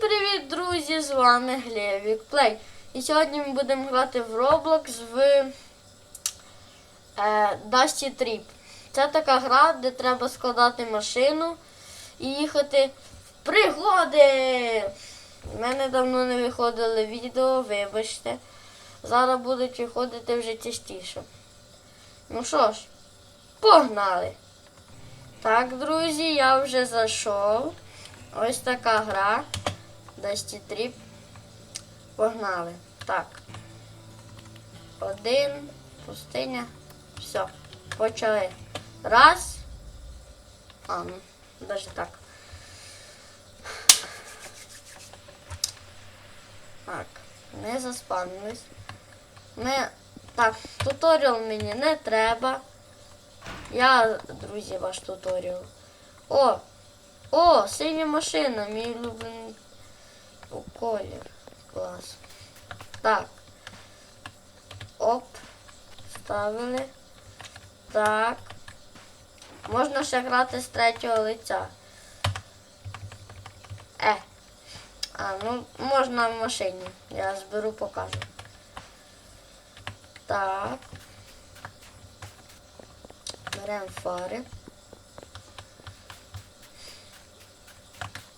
привіт, друзі! З вами Глєвік Плей. І сьогодні ми будемо грати в Roblox в е, Dusty Trip. Це така гра, де треба складати машину і їхати в пригоди. У мене давно не виходили відео, вибачте. Зараз будуть виходити вже частіше. Ну що ж, погнали! Так, друзі, я вже зайшов. Ось така гра. Dusty Trip. Погнали. Так. Один. Пустиня. Все. Почали. Раз. А, ну, навіть так. Так. Не заспавнились. Ми... Так, туторіал мені не треба. Я, друзі, ваш туторіал. О! О, синя машина, мій улюблений О, колір. Клас. Так. Оп. Ставили. Так. Можна ще грати з третього лиця. Е. А, ну, можна в машині. Я зберу, покажу. Так. Беремо фари.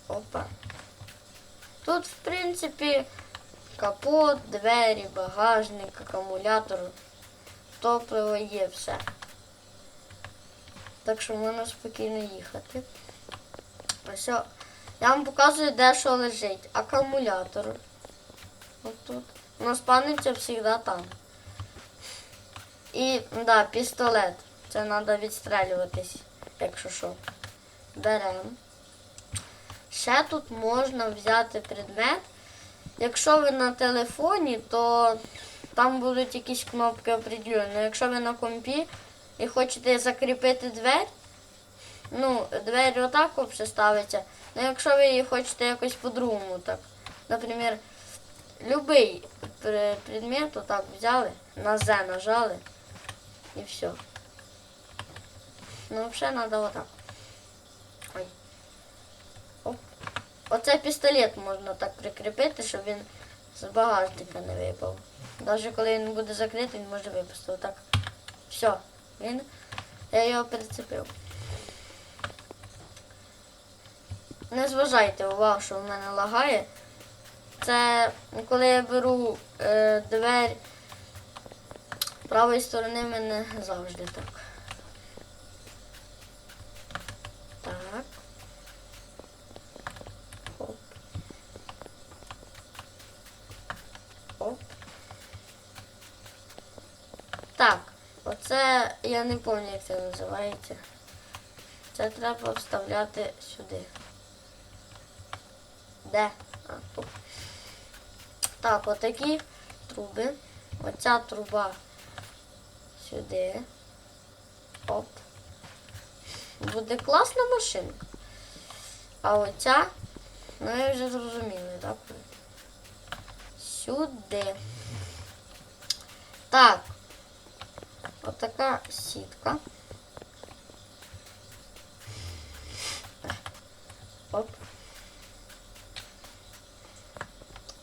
Опа. Тут, в принципі, капот, двері, багажник, акумулятор, топливо є все. Так що можна спокійно їхати. Ось. Я вам показую, де що лежить. Акумулятор. Ось тут. Нас паниться завжди там. І, да, пістолет. Це треба відстрелюватись, якщо що. Беремо. Ще тут можна взяти предмет. Якщо ви на телефоні, то там будуть якісь кнопки определені. Якщо ви на компі і хочете закріпити двері, ну, двері отак взагалі ставиться. Ну, якщо ви її хочете якось по-другому, так. Наприклад, любий пр- предмет отак взяли, на Z нажали і все. Ну, взагалі треба отак. Ой. Оп. Оце пістолет можна так прикріпити, щоб він з багажника не випав. Навіть коли він буде закритий, він може випасти. Отак. Все. Він. Я його прицепив. Не зважайте увагу, що в мене лагає. Це коли я беру е, двері правої сторони в мене завжди. Так. Оп. Оп. Так, оце я не пам'ятаю, як це називається. Це треба вставляти сюди. Де? А. Так, отакі труби. Оця труба сюди. Оп. Буде класна машинка. А оця, ну ви вже зрозуміли, так? Сюди. Так. Отака сітка. Оп.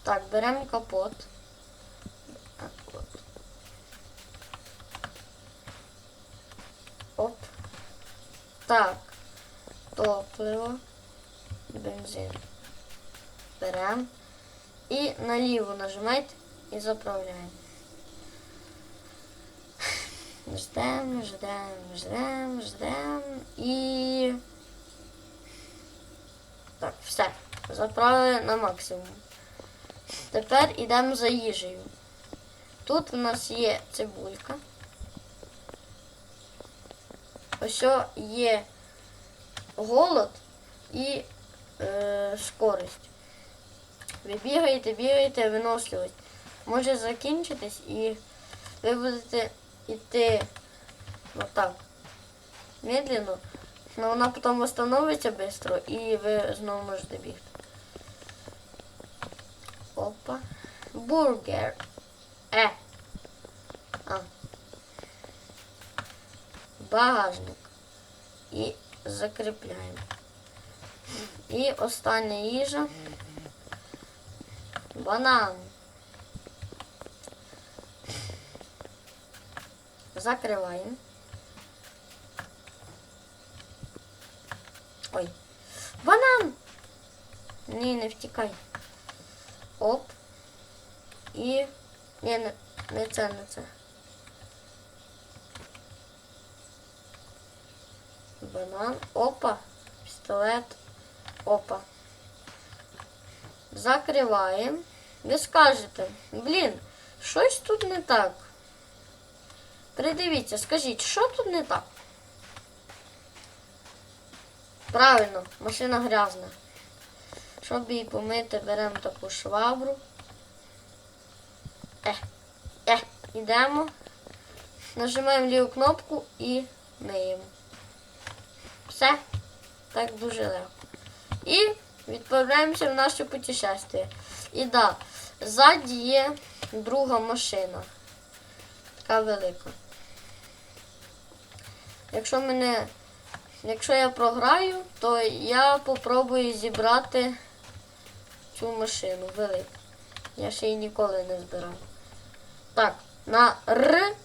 Так, беремо капот. Так, от. Оп. Так. Топливо. Бензин. Беремо. І наліво нажимайте і заправляємо. Ждемо, ждемо, ждемо, ждемо і. Так, все. Заправили на максимум. Тепер йдемо за їжею. Тут у нас є цибулька. Ось є голод і е, скорость. Ви бігаєте, бігаєте, виносливість. Може закінчитись і ви будете йти отак. Медленно. але вона потім встановиться швидко і ви знову можете бігти. Опа. Бургер. Е. А. Багажник. І закріпляємо. І остання їжа. Банан. Закриваємо. Ой. Банан! Ні, не втікай. Оп. І. Ні, не, не це, не це. Банан. Опа. Пістолет. Опа. Закриваємо. Ви скажете, блін, щось тут не так. Придивіться, скажіть, що тут не так? Правильно, машина грязна. Щоб її помити, беремо таку швабру. Е, е, йдемо. Нажимаємо ліву кнопку і миємо. Все. Так дуже легко. І відправляємося в наше путешествие. І да, ззаді є друга машина. Така велика. Якщо мене. Якщо я програю, то я попробую зібрати цю машину велику. Я ще її ніколи не збирав. Так, на Р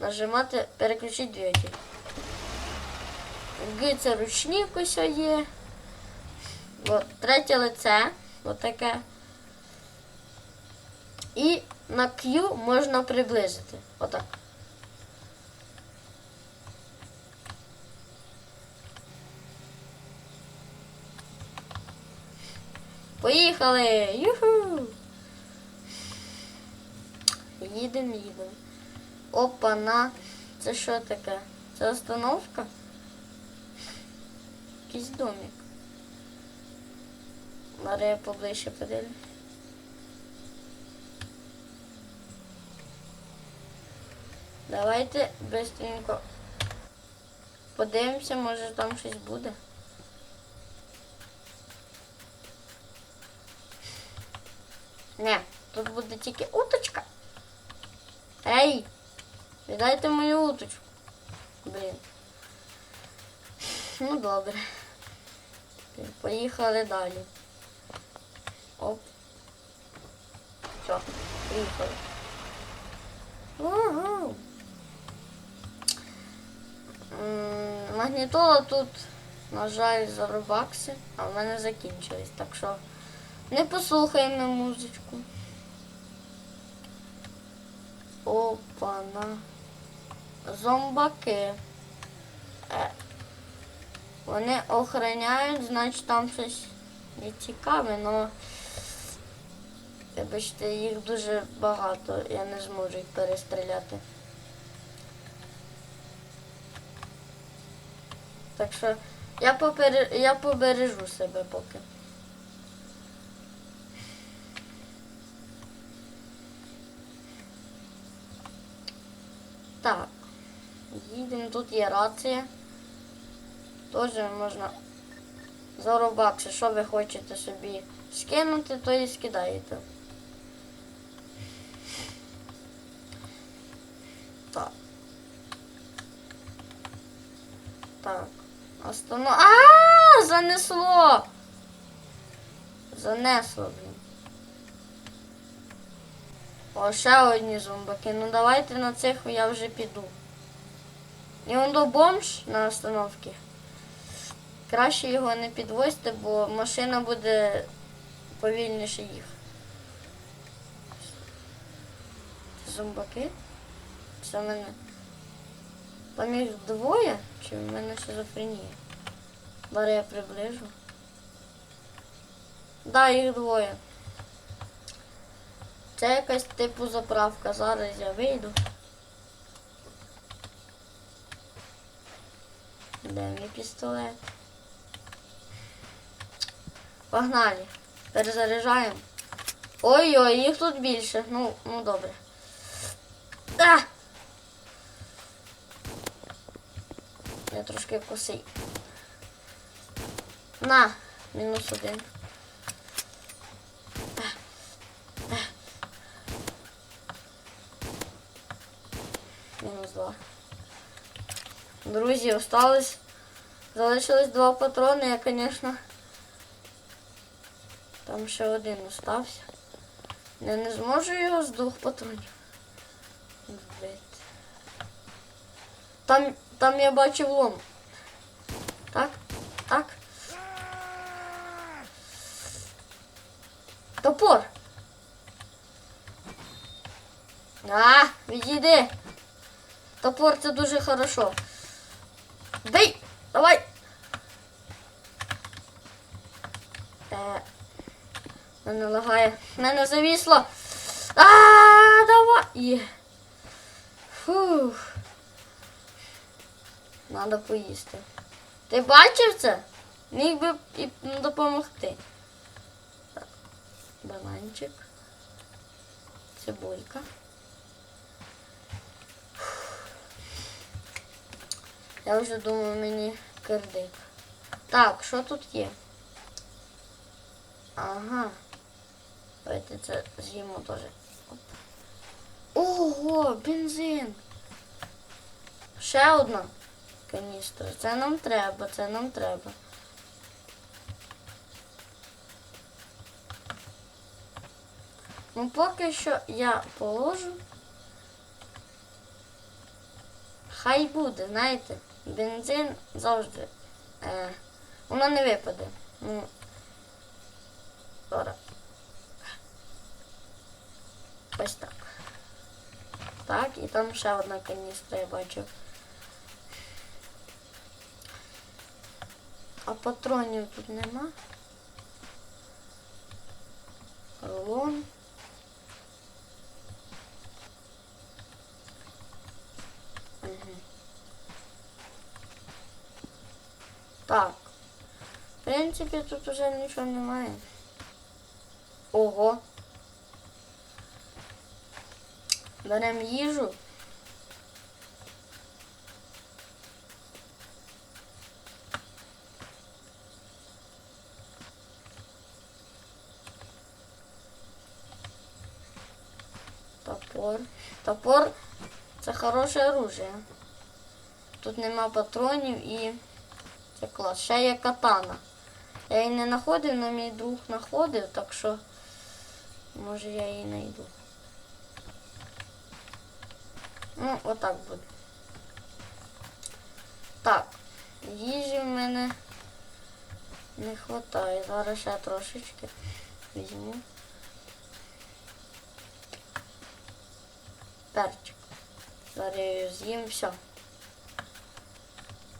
нажимати переключити двигатель. Г це ручник ось є. От, третє лице. От таке. І на Q можна приблизити. Отак. Поїхали! Юху! Їдемо, їдемо. Опа, на. Це що таке? Це остановка? Якийсь домик. Марія поближче подивлюсь. Давайте быстренько подивимося, може там щось буде. Не, тут буде тільки уточка. Ей! Віддайте мою уточку. Блін. Ну добре. Поїхали далі. Оп. Все, поїхали. Ого. М, Магнітола тут, на жаль, за робакси, а в мене закінчились, так що не послухаємо музичку. Опана. Зомбаки. Е. Вони охороняють, значить там щось не цікаве, але вибачте, їх дуже багато, я не зможу їх перестріляти. Так що я, попере... я побережу себе поки. Так. Їдемо, тут є рація. Теж можна за що ви хочете собі скинути, то і скидаєте. Так. Так. Останов... А, занесло! Занесло, блін. О, ще одні зомбаки. Ну давайте на цих я вже піду. І он до бомж на остановці. Краще його не підвозьте, бо машина буде повільніше їх. Зомбаки? Це в мене. Там їх двоє? Чи в мене шизофренія? Зараз я приближу. Да, їх двоє. Це якась типу заправка. Зараз я вийду. Де мій пістолет? Погнали. Перезаряджаємо. Ой-ой, їх тут більше. Ну, ну добре. А! Я трошки косий. На, мінус один. Друзі, осталось. Залишилось два патрони, я, звісно. Там ще один остався. Я не зможу його з двох патронів. Там, там я бачив лом. Так, так. Топор. А, відійди. Топор це дуже хорошо. Бей! Давай! Е, мене лагає. Мене завісло. А, давай! Фух. Надо поїсти. Ти бачив це? Міг би і допомогти. Бананчик. Цибулька. Я вже думаю, мені кирдик. Так, що тут є? Ага. Давайте це з'їмо теж. Ого, бензин. Ще одна каністра. Це нам треба, це нам треба. Ну, поки що я положу. Хай буде, знаєте, бензин завжди. Е, воно не випаде. Ну, зараз. Ось так. Так, і там ще одна каністра, я бачу. А патронів тут нема. Рулон. Так. В принципі, тут уже нічого немає. Ого. Беремо їжу. Топор. Топор це хороше оружие. Тут нема патронів і це клас. Ще є катана. Я її не знаходив, але мій друг знаходив, так що може я її знайду. Ну, отак буде. Так, їжі в мене не вистачає. Зараз ще трошечки візьму. Перчик. Зараз з'їм, все.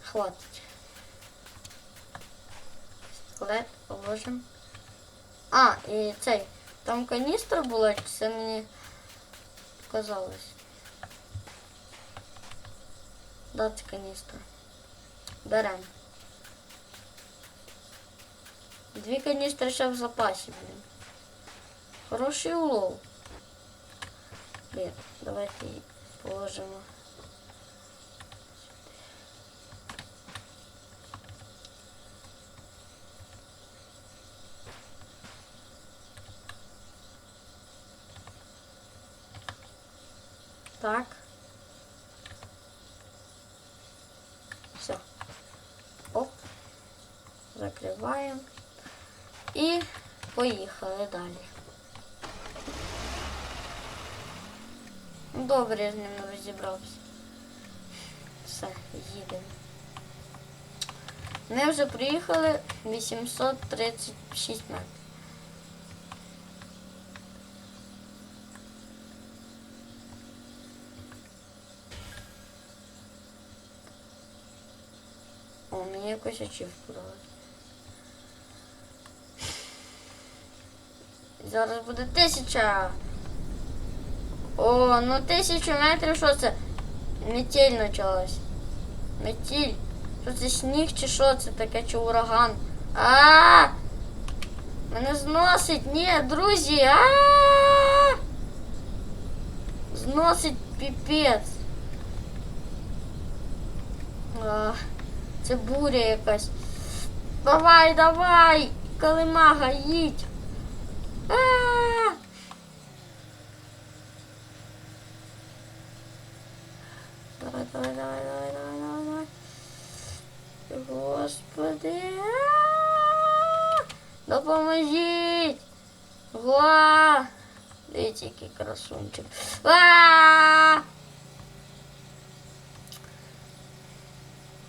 Хватить. Пістолет положимо. А, і цей. Там каністра була, чи це мені показалось. Да, це каністра. Беремо. Дві каністри ще в запасі, блін. Хороший улов. Блін, давайте положимо. Так. Все. Оп. Закриваємо. І поїхали далі. Добре, я з ним не розібрався. Все, їдемо. Ми вже приїхали 836 метрів. О, ачівку дали. Зараз буде тисяча. О, ну тисячу метрів, що це? Метель почалась. Метіль. Що це сніг чи що це таке, чи ураган? А! Мене зносить, ні, друзі. А! Зносить піпець. А, це буря якась. Давай, давай! Калимага, їдь. А! Давай, давай, давай, давай, давай, давай, давай. Господи. А! Допоможіть. Ва! Дивіться, який красунчик. А!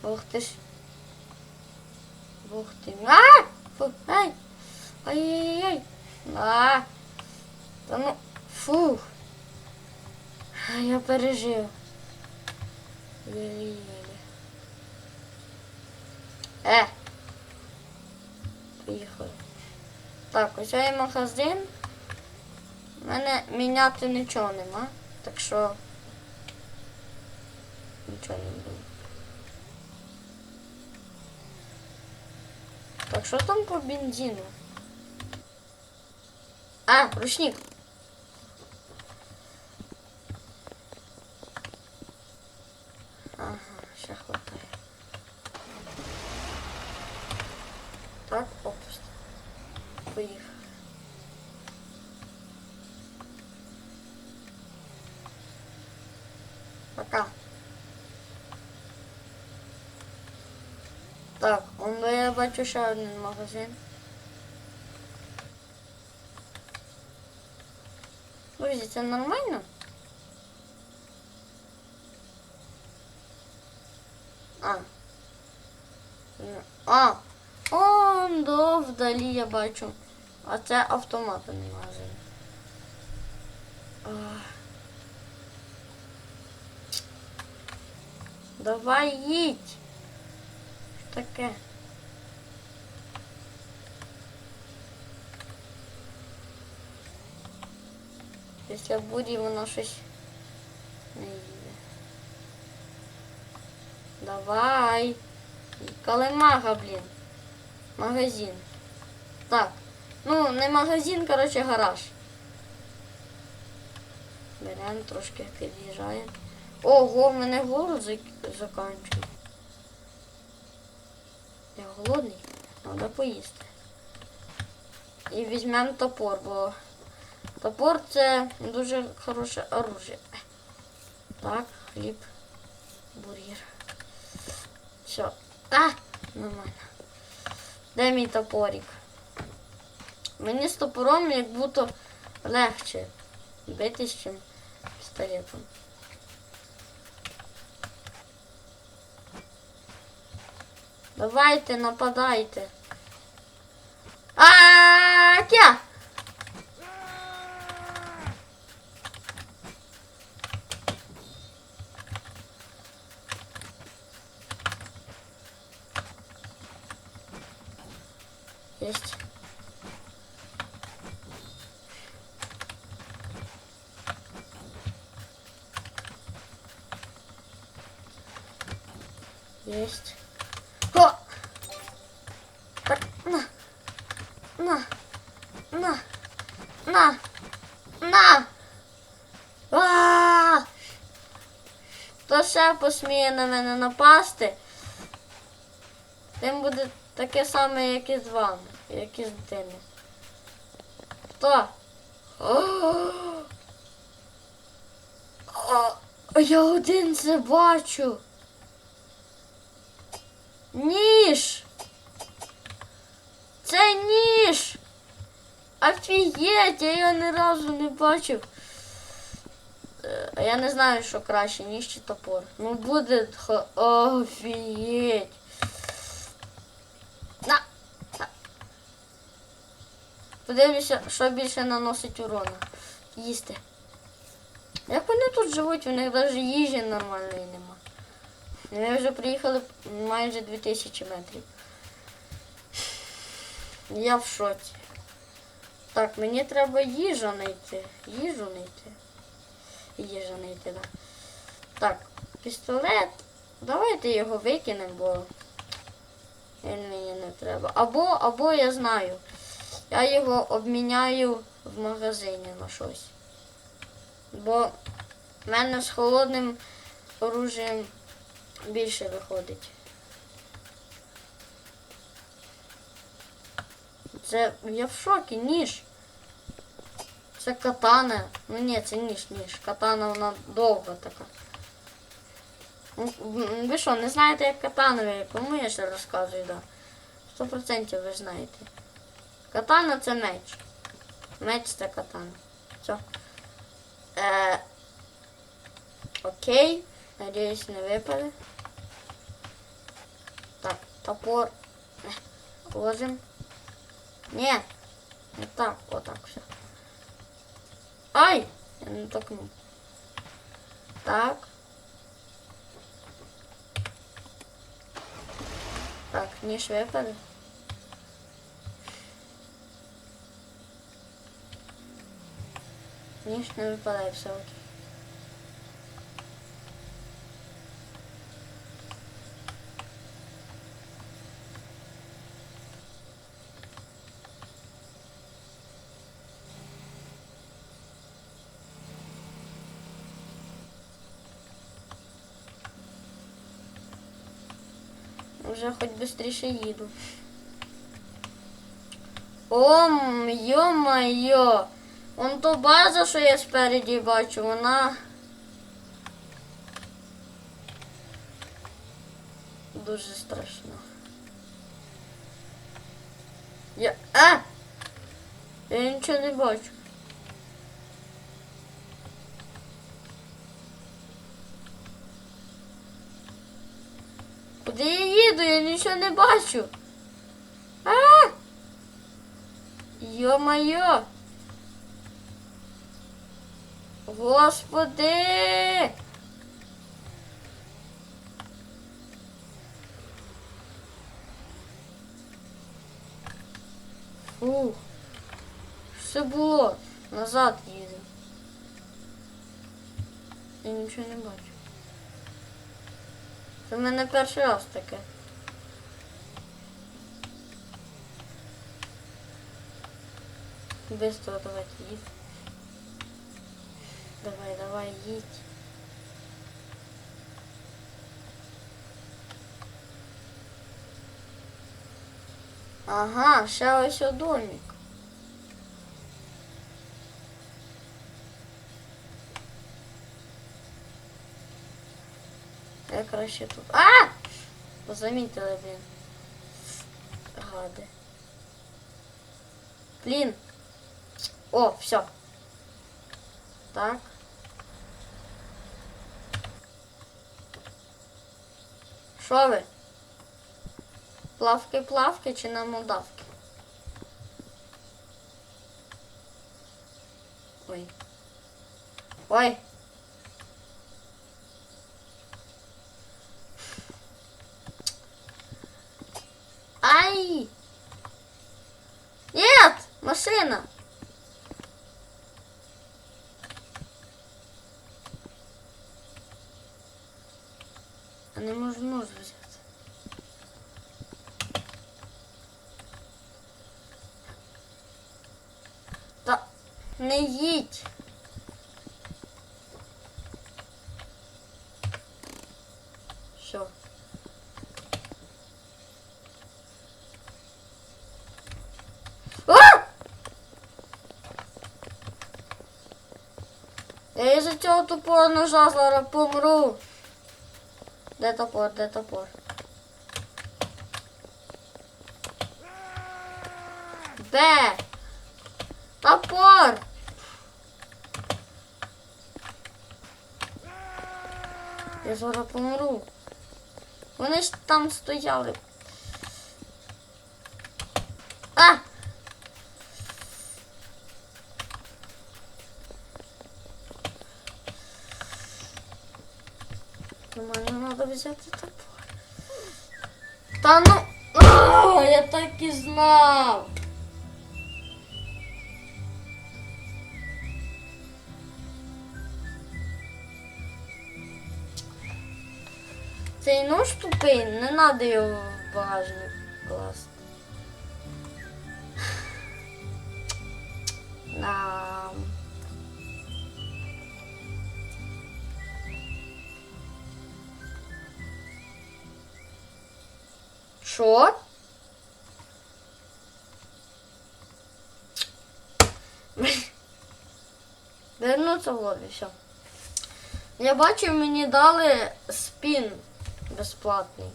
Ух ти ж. Ух ти. А! Фу, ай! Ай-яй-яй. А! Та ну, фух. Я пережив. Єлі-єлі. Е. Поїхали. Так, ось є магазин. У мене міняти нічого нема. Так що нічого не буде. Так, що там по бензину? А, ручник. Ага, ще хватає. Так, опусти. Поїхали. Пока. Так, он я бачу ще один магазин. Друзі, це нормально? А. А. Он до вдалі я бачу. А це автоматний магазин. Давай їдь. Що таке? Після бурі воно щось не їде. Давай. Калимага, блін. Магазин. Так. Ну, не магазин, коротше, гараж. Беремо, трошки під'їжджаємо. Ого, в мене голод зак- закінчує. Я голодний, треба поїсти. І візьмемо топор, бо топор це дуже хороше оружие. Так, хліб, бургер. Все. А, нормально. Де мій топорик? Мені з топором як будто легше битись, чим пістолетом. Давайте, нападайте. А, Есть. Есть. О! На. На. На. На. На. А! Хто ще посміє на мене напасти, тим буде таке саме, як і з вами, як і з дитиною. Хто? О, я один це бачу. Ніж! Це ніж! Офігеть, я його ні разу не бачив. Е, я не знаю, що краще, ніж чи топор. Ну буде. Офігеть. На! на. Подивлюся, що більше наносить урона. Їсти. Як вони тут живуть, у них навіть їжі нормальної нема. Ми вже приїхали майже 2000 метрів. Я в шоці. Так, мені треба їжу знайти. Їжу знайти. Їжа знайти, так. Так, пістолет. Давайте його викинемо, бо він мені не треба. Або, або я знаю. Я його обміняю в магазині на щось. Бо в мене з холодним оружієм більше виходить. Це я в шокі, ніж. Це катана. Ну ні, це ніж, ніж. Катана вона довга така. Ну, Ви що, не знаєте, як катана, кому я ще розказую, да? Сто процентів ви знаєте. Катана це меч. Меч це катана. Все. Е, окей. Надіюсь, не випаде. Так, топор. Е, Ложим. Ні. Не так, отак все. Ай! Я не толкнув. Так. Так, ніж випаде. Ніж не випадає, все окей. Вже хоч швидше їду. Ом, йо-майо. Вон то база, що я спереді бачу, вона. Дуже страшна. Я. А! Я нічого не бачу. Куди я їду? Я нічого не бачу. А! Йо-майо! Господи! Фух. Все було. Назад їду. Я нічого не бачу. Це в мене перший раз таке. Быстро давай їдь. Давай, давай, їдь. Ага, ще ось о домик. Я краще тут. А! Позамітили, блін. Гади. Блін. О, все. Так. Що ви? Плавки-плавки чи на молдавки? Ой. Ой. Ай! Нет! Машина! А не можу нож взяти. Та не їдь. Все. Я із-за цього тупого ножа зараз помру. Де топор, де топор? Де? Топор! Я зараз помру. Вони ж там стояли. А! Нормально треба взяти топор. Та ну. О, я так і знав. Цей нож тупий, не треба його в багажник Вернуться в лобі, все. Я бачу, мені дали спін безплатний.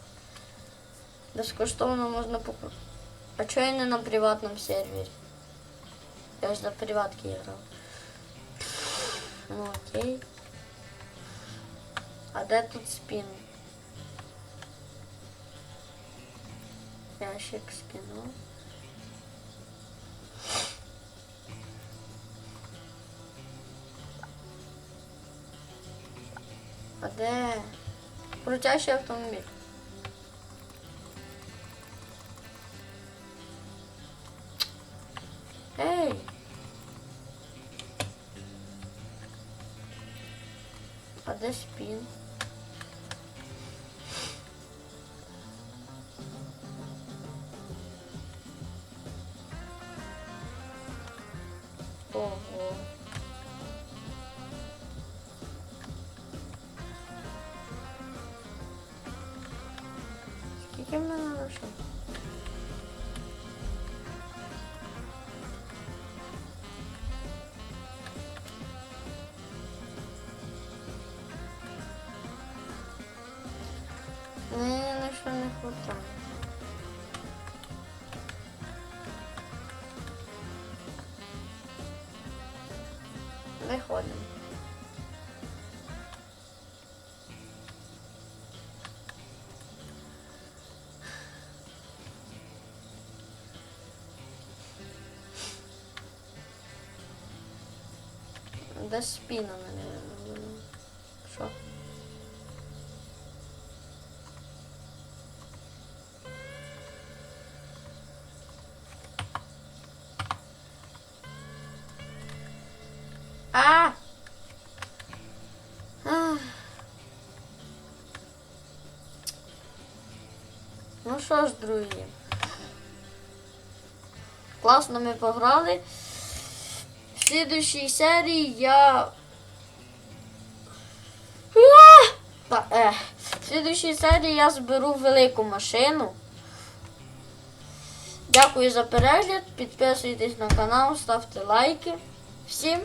Безкоштовно можна покупити. А чого я не на приватному сервері? Я ж на приватки грав. Ну окей. А де тут спін? Ящик скинув. А де? Крутящий автомобіль. Ей! А де спін? Ого. Скільки Де спіна мене? Що? А! Ну що ж, друзі. Класно ми пограли. В серии я. Е. В слідущій серії я зберу велику машину. Дякую за перегляд. Підписуйтесь на канал, ставте лайки. Всім